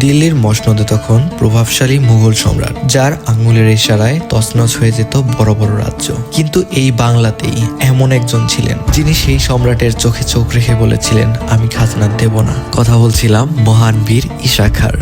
দিল্লির মসনদে তখন প্রভাবশালী মুঘল সম্রাট, যার আঙুলের ইশারায় তছনছ হয়ে যেত বড় বড় রাজ্য। কিন্তু এই বাংলাতেই এমন একজন ছিলেন, যিনি সেই সম্রাটের চোখে চোখ রেখে বলেছিলেন, আমি খাজনা দেব না। কথা বলছিলাম মহান বীর ঈশাখার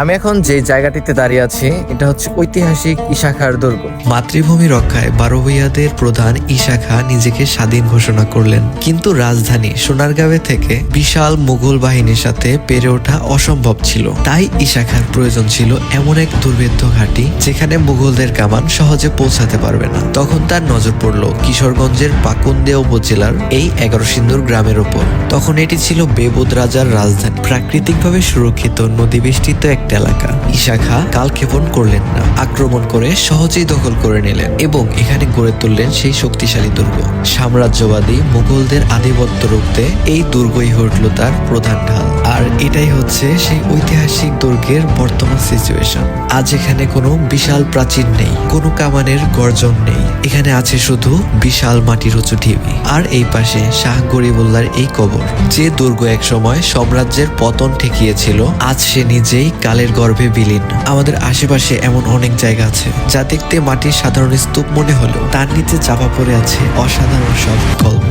আমি এখন যে জায়গাটিতে দাঁড়িয়ে আছি, এটা হচ্ছে ঐতিহাসিক ইশাখার দুর্গ। মাতৃভূমি রক্ষায় বারোভূয়াদের প্রধান ঈশা খা নিজেকে স্বাধীন ঘোষণা করলেন। কিন্তু রাজধানী সোনারগাঁওয়ে থেকে বিশাল মুঘল বাহিনীর সাথে পেরে ওঠা অসম্ভব ছিল। তাই ঈশা খার প্রয়োজন ছিল এমন এক দুর্ভেদ্য ঘাঁটি, যেখানে মুঘলদের কামান সহজে পৌঁছাতে পারবে না। তখন তার নজর পড়ল কিশোরগঞ্জের পাকুন্দিয়া উপজেলার এই এগারো সিন্দুর গ্রামের ওপর তখন এটি ছিল বেবুদ রাজার রাজধানী। প্রাকৃতিকভাবে সুরক্ষিত নদী বেষ্টিত একটা এলাকা। ঈশা খা কালক্ষেপণ করলেন না। আক্রমণ করে সহজেই দখল করে নিলেন এবং এখানে গড়ে তুললেন সেই শক্তিশালী দুর্গ। সাম্রাজ্যবাদী মুঘলদের আধিপত্য রুখতে এই দুর্গই উঠল তার প্রধান ঢাল। আর এটাই হচ্ছে সেই ঐতিহাসিক দুর্গের বর্তমান সিচুয়েশন আজ এখানে কোনো বিশাল প্রাচীর নেই, কোনো কামানের গর্জন নেই। এখানে আছে শুধু বিশাল মাটির উঁচু ঢিবি আর এই পাশে শাহ গরিবুল্লার এই কবর, যে দুর্গ এক সময় সাম্রাজ্যের পতন ঠেকিয়েছিল, আজ সে নিজেই কালের গর্ভে বিলীন। আমাদের আশেপাশে এমন অনেক জায়গা আছে, যা দেখতে মাটির সাধারণ স্তূপ মনে হলেও তার নিচে চাপা পড়ে আছে অসাধারণ সব গল্প।